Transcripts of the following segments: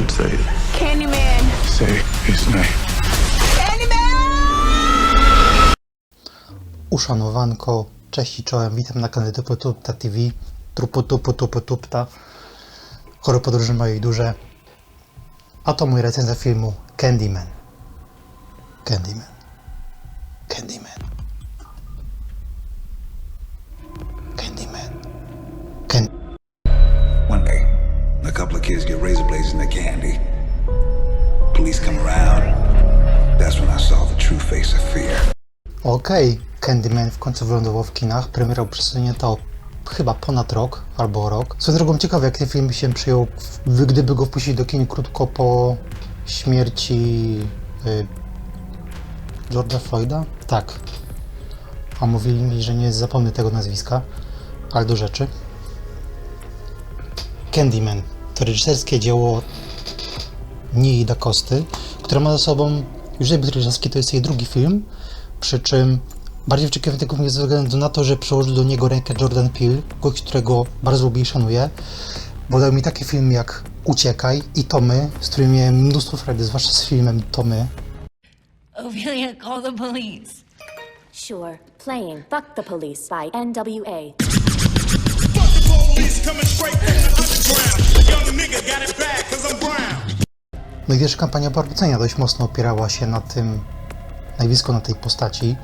should say it. Candyman. Say his name. Uszanowanko, cześć i czołem, witam na kanale Tuputupta TV, Truputuputuputupta, Chore podróże małe i duże, a to mój recenzja filmu Candyman. Candyman. Candyman. Candyman. Okej, Candyman w końcu wylądował w kinach. Premierą przesunięto chyba ponad rok albo rok. Swoją drogą ciekawe, jak ten film się przyjął, gdyby go wpuścić do kin krótko po śmierci y, George'a Floyda? Tak. A mówili mi, że nie zapomnę tego nazwiska, ale do rzeczy. Candyman to reżyserskie dzieło Nii da Costy, które ma za sobą już reżyserski, to jest jej drugi film, przy czym bardziej wyczekiwałem tego filmu ze względu na to, że przełożył do niego rękę Jordan Peele, gość, którego bardzo lubię i szanuję, bo dał mi taki film jak Uciekaj i Tomy, z którym miałem mnóstwo frajdy, zwłaszcza z filmem Tomy. Ophelia, call the police. Sure. Playing Fuck the Police by NWA. Police coming straight from the underground. Young nigga got it bad cause I'm brown. No i wiesz, kampania Barbucenia dość mocno opierała się na tym nazwisku, na tej postaci,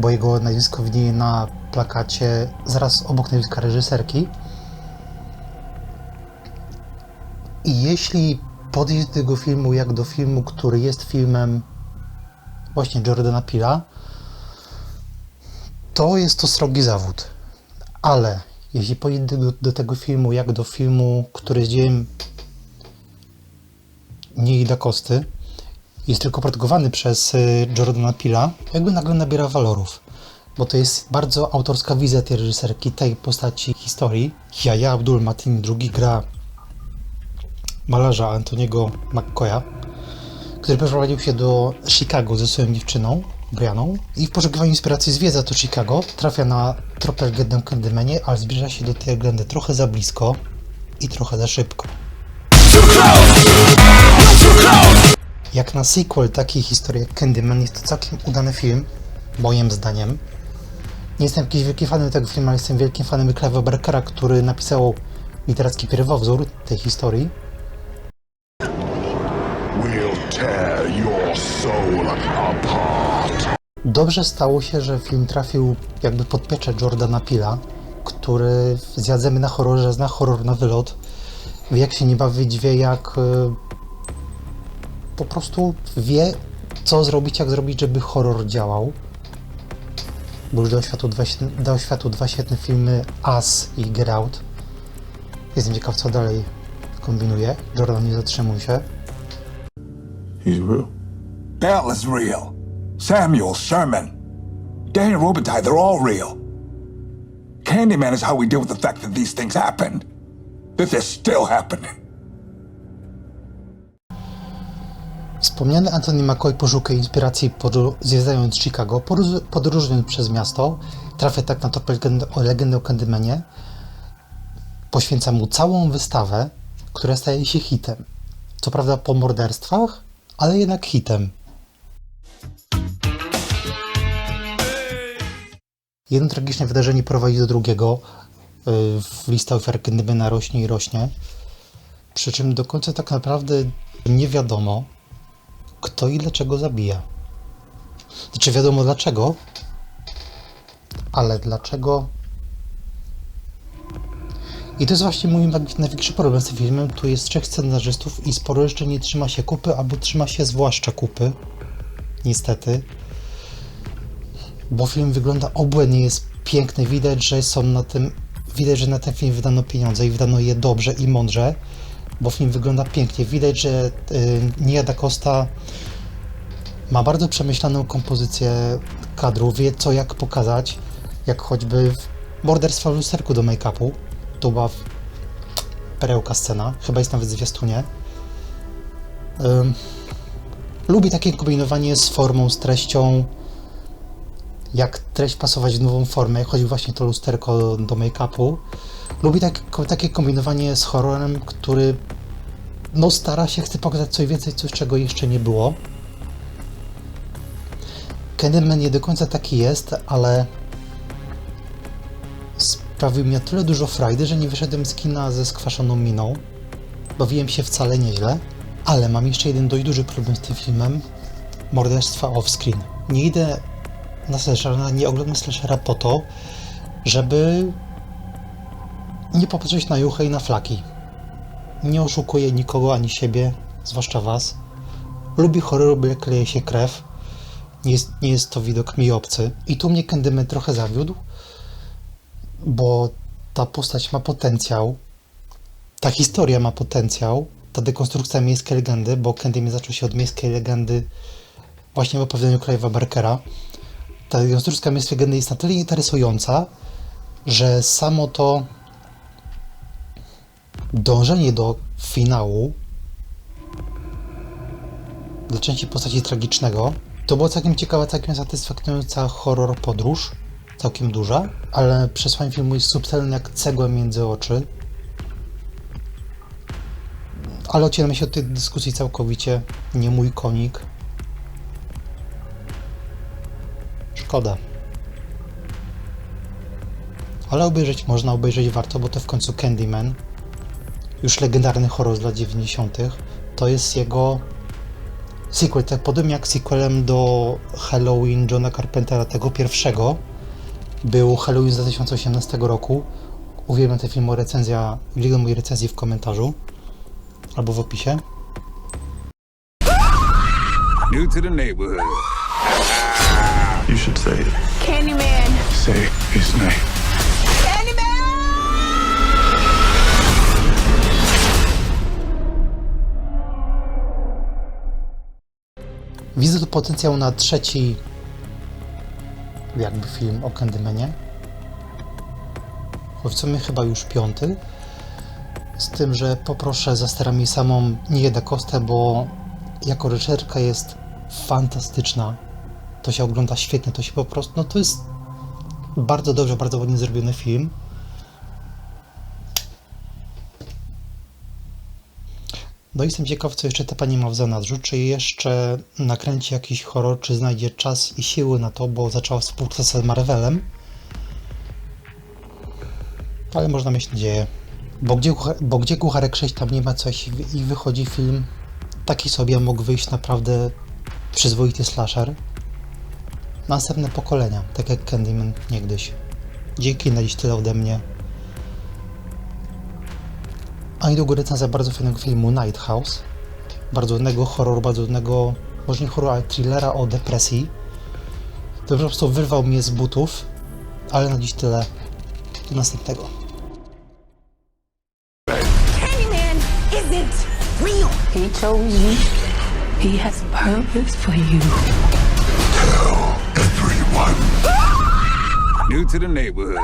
bo jego nazwisko widnieje na plakacie zaraz obok nazwiska reżyserki. I jeśli podejść do tego filmu jak do filmu, który jest filmem właśnie Jordana Pila, to jest to srogi zawód. Ale jeśli podejść do, do tego filmu jak do filmu, który jest dziełem da Kosty, jest tylko produkowany przez y, Jordana Pila, jakby nagle nabiera walorów. Bo to jest bardzo autorska wizja tej reżyserki, tej postaci historii. Jaja Abdul Matin II gra malarza Antoniego McCoya, który przeprowadził się do Chicago ze swoją dziewczyną, Brianą, i w poszukiwaniu inspiracji zwiedza to Chicago, trafia na tropę legendę Candymanie, ale zbliża się do tej legendy trochę za blisko i trochę za szybko. Jak na sequel takiej historii jak Candyman jest to całkiem udany film, moim zdaniem. Nie jestem jakimś wielkim fanem tego filmu, ale jestem wielkim fanem Clive'a Barkera, który napisał literacki pierwowzór tej historii. Dobrze stało się, że film trafił jakby pod pieczę Jordana Pila, który z Jadzemy na horrorze zna horror na wylot. Wie jak się nie bawić, wie jak e, po prostu wie co zrobić, jak zrobić, żeby horror działał. Bo już dał światu dwa, dał światu dwa świetne filmy Us i Get Out. Jestem ciekaw co dalej kombinuje. Jordan nie zatrzymuj się. He's real. Bell is real. Samuel, Sherman, Daniel Robitaille, they're all real. Candyman is how we deal with the fact that these things happened. That they're still happening. Wspomniany Anthony McCoy poszuka inspiracji podru- zwiedzając Chicago, podróż- podróżując przez miasto, trafia tak na to legendę, o legendę o Candymanie, poświęca mu całą wystawę, która staje się hitem. Co prawda po morderstwach, ale jednak hitem. Jedno tragiczne wydarzenie prowadzi do drugiego. W lista ofiar Candymana rośnie i rośnie. Przy czym do końca tak naprawdę nie wiadomo, kto i dlaczego zabija. Znaczy wiadomo dlaczego, ale dlaczego... I to jest właśnie mój naj- największy problem z tym filmem. Tu jest trzech scenarzystów i sporo jeszcze nie trzyma się kupy, albo trzyma się zwłaszcza kupy. Niestety. Bo film wygląda obłędnie, jest piękny. Widać, że są na tym... Widać, że na ten film wydano pieniądze i wydano je dobrze i mądrze bo film wygląda pięknie. Widać, że y, Nia da Costa ma bardzo przemyślaną kompozycję kadru, wie co jak pokazać, jak choćby Morderstwa w lusterku do make-upu. To była perełka scena, chyba jest nawet zwiastunie. Lubi takie kombinowanie z formą, z treścią, jak treść pasować w nową formę, chodzi właśnie to lusterko do make-upu. Lubi tak, takie kombinowanie z horrorem, który no stara się, chce pokazać coś więcej, coś czego jeszcze nie było. Candyman nie do końca taki jest, ale sprawił mi tyle dużo frajdy, że nie wyszedłem z kina ze skwaszoną miną. Bawiłem się wcale nieźle, ale mam jeszcze jeden dość duży problem z tym filmem. Morderstwa off-screen. Nie idę na slashera, nie oglądam slashera po to, żeby nie popatrzeć na juchę i na flaki. Nie oszukuję nikogo ani siebie, zwłaszcza was. Lubię horror, byle kleje się krew. Nie jest, nie jest to widok mi obcy. I tu mnie Candyman trochę zawiódł, bo ta postać ma potencjał, ta historia ma potencjał, ta dekonstrukcja miejskiej legendy, bo Candyman zaczął się od miejskiej legendy właśnie w opowiadaniu Clive'a Barkera. Ta dekonstrukcja miejskiej legendy jest na tyle interesująca, że samo to dążenie do finału dla części postaci tragicznego to była całkiem ciekawa, całkiem satysfakcjonująca horror podróż, całkiem duża, ale przesłanie filmu jest subtelne jak cegła między oczy. Ale odcinamy się od tej dyskusji całkowicie, nie mój konik. Szkoda. Ale obejrzeć można, obejrzeć warto, bo to w końcu Candyman, już legendarny horror z lat 90. To jest jego sequel, tak podobnie jak sequelem do Halloween Johna Carpentera, tego pierwszego, był Halloween z 2018 roku. Uwielbiam ten film, recenzja, link do mojej recenzji w komentarzu albo w opisie. New to the neighborhood. You should say it. Candyman! Say his name. Widzę tu potencjał na trzeci jakby film o Candymanie. Choć w sumie chyba już piąty. Z tym, że poproszę za sterami samą Niedę Kostę, bo jako reżyserka jest fantastyczna. To się ogląda świetnie, to się po prostu, no to jest bardzo dobrze, bardzo ładnie zrobiony film. No i jestem ciekaw, co jeszcze ta pani ma w zanadrzu. Czy jeszcze nakręci jakiś horror, czy znajdzie czas i siły na to, bo zaczęła współpracę z Marvelem. Ale można mieć nadzieję. Bo gdzie, bo gdzie kucharek 6 tam nie ma coś i wychodzi film taki sobie mógł wyjść naprawdę przyzwoity slasher. Następne pokolenia, tak jak Candyman niegdyś. Dzięki na dziś tyle ode mnie. A niedługo recenzja bardzo fajnego filmu Night House. Bardzo ładnego horroru, bardzo ładnego, może nie horroru, ale thrillera o depresji. To po prostu wyrwał mnie z butów, ale na dziś tyle. Do następnego. Candyman isn't real! He chose you. He has purpose for you. Everyone. New to the neighborhood.